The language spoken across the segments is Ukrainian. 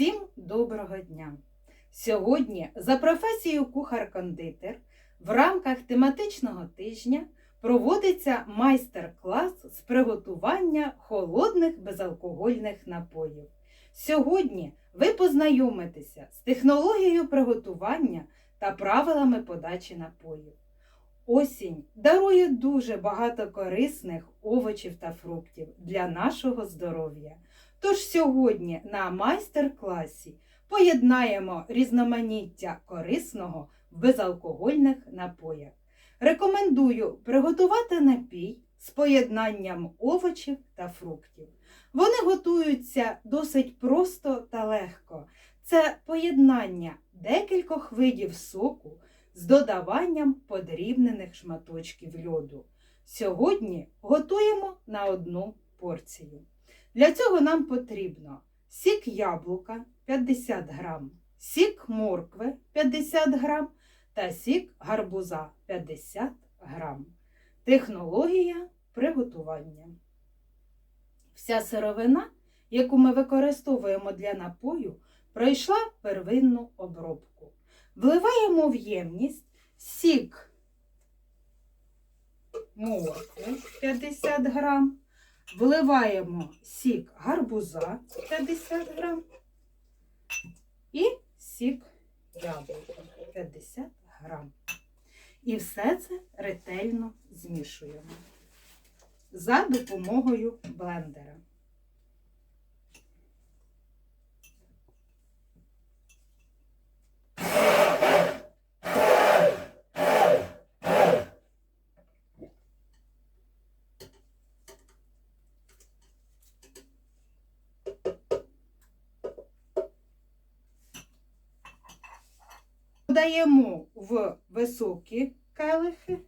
Всім доброго дня! Сьогодні за професією кухар-кондитер в рамках тематичного тижня проводиться майстер-клас з приготування холодних безалкогольних напоїв. Сьогодні ви познайомитеся з технологією приготування та правилами подачі напоїв. Осінь дарує дуже багато корисних овочів та фруктів для нашого здоров'я. Тож сьогодні на майстер-класі поєднаємо різноманіття корисного в безалкогольних напоях. Рекомендую приготувати напій з поєднанням овочів та фруктів. Вони готуються досить просто та легко. Це поєднання декількох видів соку з додаванням подрібнених шматочків льоду. Сьогодні готуємо на одну порцію. Для цього нам потрібно сік яблука 50 грам, сік моркви 50 грам та сік гарбуза 50 грам. Технологія приготування. Вся сировина, яку ми використовуємо для напою, пройшла первинну обробку. Вливаємо в ємність сік моркви 50 грам, вливаємо сік гарбуза 50 грам і сік яблука 50 грам. І все це ретельно змішуємо за допомогою блендера. Додаємо в високі келихи.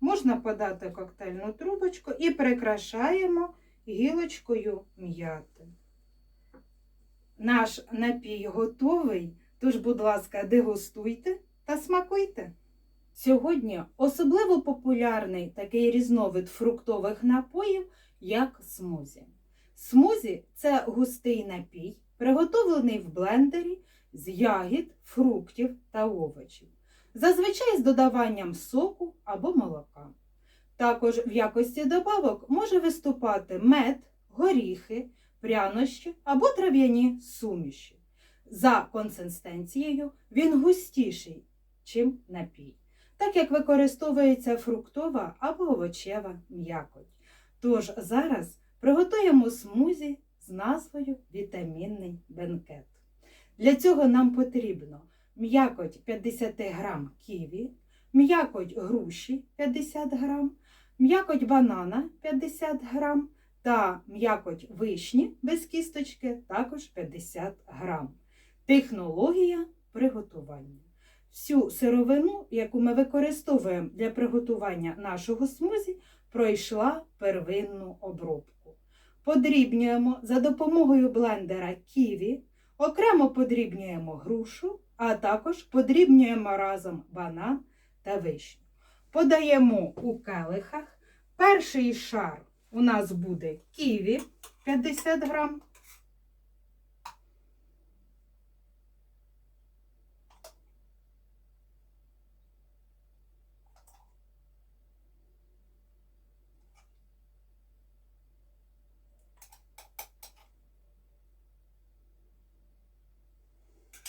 Можна подати коктейльну трубочку і прикрашаємо гілочкою м'яти. Наш напій готовий, тож, будь ласка, дегустуйте та смакуйте. Сьогодні особливо популярний такий різновид фруктових напоїв, як смузі. Смузі це густий напій, приготовлений в блендері з ягід, фруктів та овочів, зазвичай з додаванням соку або молока. Також в якості добавок може виступати мед, горіхи, прянощі або трав'яні суміші. За консистенцією він густіший, чим напій, так як використовується фруктова або овочева м'якоть. Тож зараз приготуємо смузі з назвою Вітамінний бенкет. Для цього нам потрібно м'якоть 50 г ківі, м'якоть груші 50 г, м'якоть банана 50 г та м'якоть вишні без кісточки також 50 грам. Технологія приготування. Всю сировину, яку ми використовуємо для приготування нашого смузі, пройшла первинну обробку. Подрібнюємо за допомогою блендера ківі, окремо подрібнюємо грушу, а також подрібнюємо разом банан та вишню. Подаємо у келихах. Перший шар у нас буде ківі 50 грам.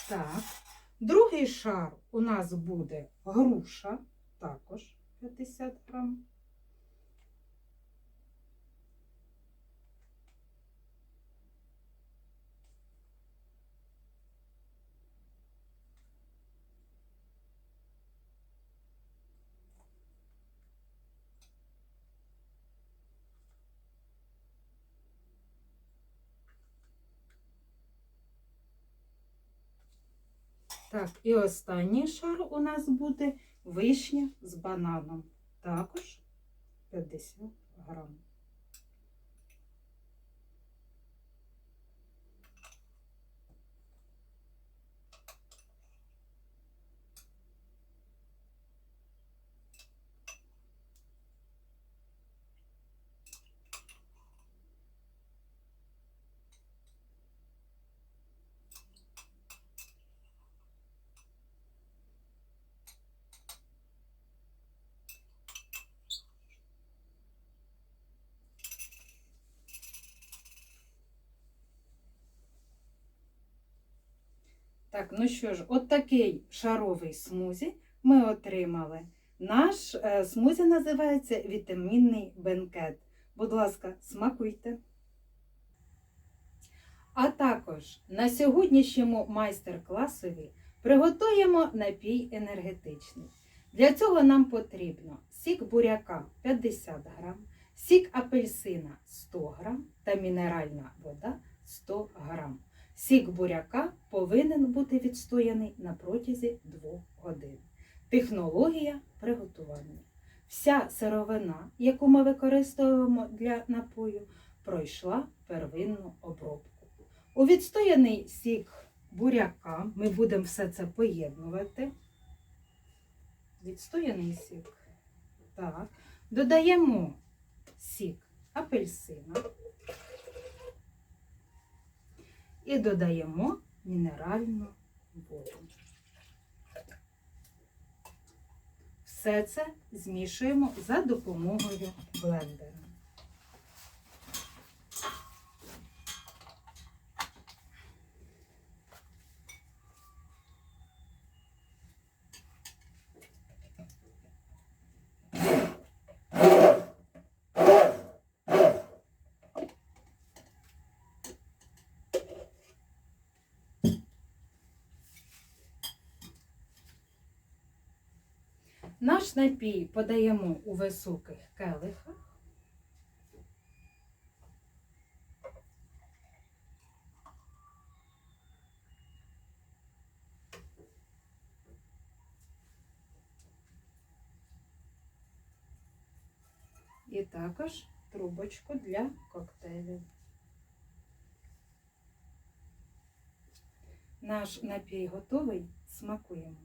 Так. Другий шар у нас буде груша, також 50 грам. Так, і останній шар у нас буде вишня з бананом. Також 50 грам. Так, ну що ж, от такий шаровий смузі ми отримали. Наш е, смузі називається вітамінний бенкет. Будь ласка, смакуйте. А також на сьогоднішньому майстер-класові приготуємо напій енергетичний. Для цього нам потрібно сік буряка 50 грам, сік апельсина 100 грам та мінеральна вода 100 грам. Сік буряка повинен бути відстояний на протязі 2 годин. Технологія приготування. Вся сировина, яку ми використовуємо для напою, пройшла первинну обробку. У відстояний сік буряка ми будемо все це поєднувати. Відстояний сік. Так. Додаємо сік апельсина і додаємо мінеральну воду. Все це змішуємо за допомогою блендера. Наш напій подаємо у високих келихах. І також трубочку для коктейлів. Наш напій готовий, смакуємо.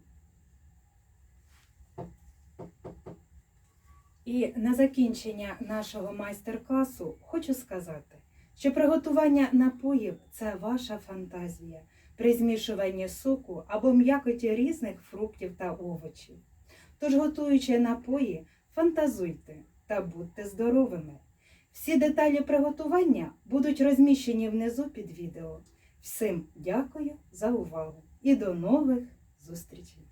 І на закінчення нашого майстер-класу хочу сказати, що приготування напоїв це ваша фантазія при змішуванні соку або м'якоті різних фруктів та овочів. Тож, готуючи напої, фантазуйте та будьте здоровими. Всі деталі приготування будуть розміщені внизу під відео. Всім дякую за увагу і до нових зустрічей!